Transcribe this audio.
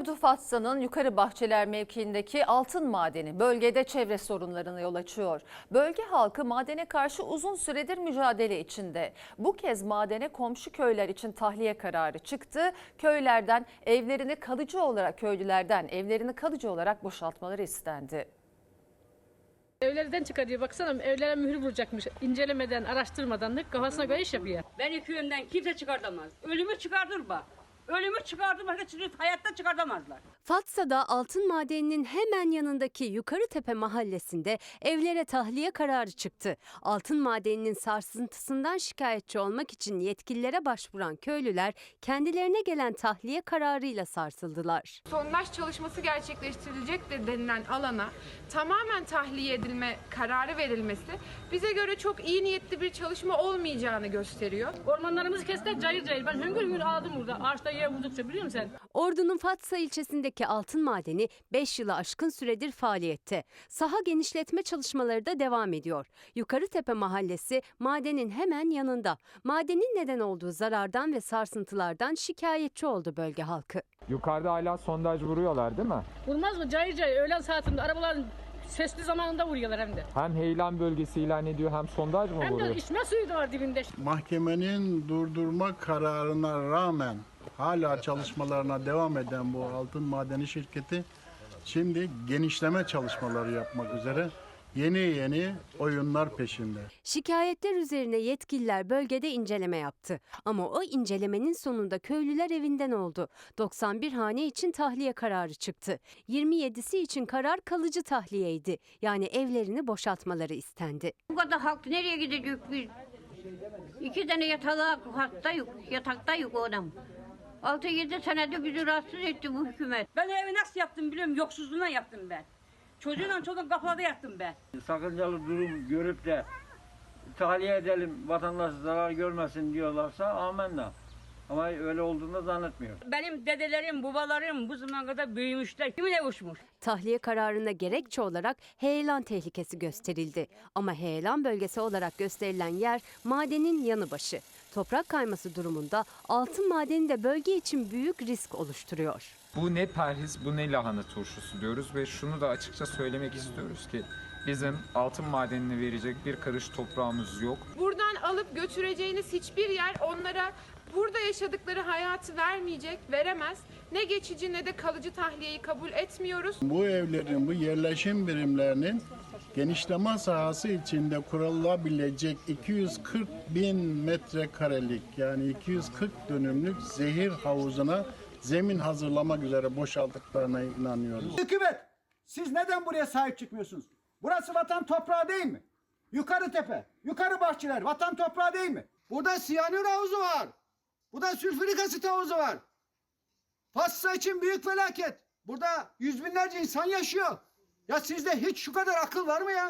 Ordu Fatsa'nın Yukarı Bahçeler mevkiindeki altın madeni bölgede çevre sorunlarına yol açıyor. Bölge halkı madene karşı uzun süredir mücadele içinde. Bu kez madene komşu köyler için tahliye kararı çıktı. Köylerden evlerini kalıcı olarak köylülerden evlerini kalıcı olarak boşaltmaları istendi. Evlerden çıkarıyor baksana evlere mühür vuracakmış. İncelemeden, araştırmadan da kafasına göre iş yapıyor. Beni köyümden kimse çıkartamaz. Ölümü çıkardır bak. Ölümü başka türlü hayatta çıkartamazlar. Fatsa'da altın madeninin hemen yanındaki Yukarıtepe mahallesinde evlere tahliye kararı çıktı. Altın madeninin sarsıntısından şikayetçi olmak için yetkililere başvuran köylüler kendilerine gelen tahliye kararıyla sarsıldılar. sondaj çalışması gerçekleştirilecektir denilen alana tamamen tahliye edilme kararı verilmesi bize göre çok iyi niyetli bir çalışma olmayacağını gösteriyor. Ormanlarımızı kestiler cayır cayır. Ben hüngür hüngür ağladım burada. Ağaçta yer vurdukça biliyor musun sen? Ordu'nun Fatsa ilçesindeki altın madeni 5 yılı aşkın süredir faaliyette. Saha genişletme çalışmaları da devam ediyor. Yukarıtepe mahallesi madenin hemen yanında. Madenin neden olduğu zarardan ve sarsıntılardan şikayetçi oldu bölge halkı. Yukarıda hala sondaj vuruyorlar değil mi? Vurmaz mı? Cayır cayır. Öğlen saatinde arabaların sesli zamanında vuruyorlar hem de. Hem heyelan bölgesi ilan ediyor hem sondaj mı Hem de vuruyor? içme suyu da var dibinde. Mahkemenin durdurma kararına rağmen hala çalışmalarına devam eden bu altın madeni şirketi şimdi genişleme çalışmaları yapmak üzere yeni yeni oyunlar peşinde. Şikayetler üzerine yetkililer bölgede inceleme yaptı. Ama o incelemenin sonunda köylüler evinden oldu. 91 hane için tahliye kararı çıktı. 27'si için karar kalıcı tahliyeydi. Yani evlerini boşaltmaları istendi. Bu kadar halk nereye gidecek biz? İki tane yatağa hatta yok, yatakta yok o adam. 6-7 senede bizi rahatsız etti bu hükümet. Ben evi nasıl yaptım biliyorum, yoksuzluğuna yaptım ben. Çocuğuyla çocuk kapıda yattım ben. sakıncalı durum görüp de tahliye edelim vatandaş zarar görmesin diyorlarsa amenna. Ama öyle olduğunu zannetmiyorum. Benim dedelerim, babalarım bu zamana kadar büyümüşler. Kimine uçmuş? Tahliye kararına gerekçe olarak heyelan tehlikesi gösterildi. Ama heyelan bölgesi olarak gösterilen yer madenin yanı başı. Toprak kayması durumunda altın madeni de bölge için büyük risk oluşturuyor. Bu ne perhiz bu ne lahana turşusu diyoruz ve şunu da açıkça söylemek istiyoruz ki bizim altın madenini verecek bir karış toprağımız yok. Buradan alıp götüreceğiniz hiçbir yer onlara burada yaşadıkları hayatı vermeyecek, veremez. Ne geçici ne de kalıcı tahliyeyi kabul etmiyoruz. Bu evlerin, bu yerleşim birimlerinin genişleme sahası içinde kurulabilecek 240 bin metrekarelik yani 240 dönümlük zehir havuzuna zemin hazırlamak üzere boşalttıklarına inanıyoruz. Hükümet siz neden buraya sahip çıkmıyorsunuz? Burası vatan toprağı değil mi? Yukarı tepe, yukarı bahçeler vatan toprağı değil mi? Burada siyanür havuzu var. Burada sülfürik asit havuzu var. Fatsa için büyük felaket. Burada yüz binlerce insan yaşıyor. Ya sizde hiç şu kadar akıl var mı ya?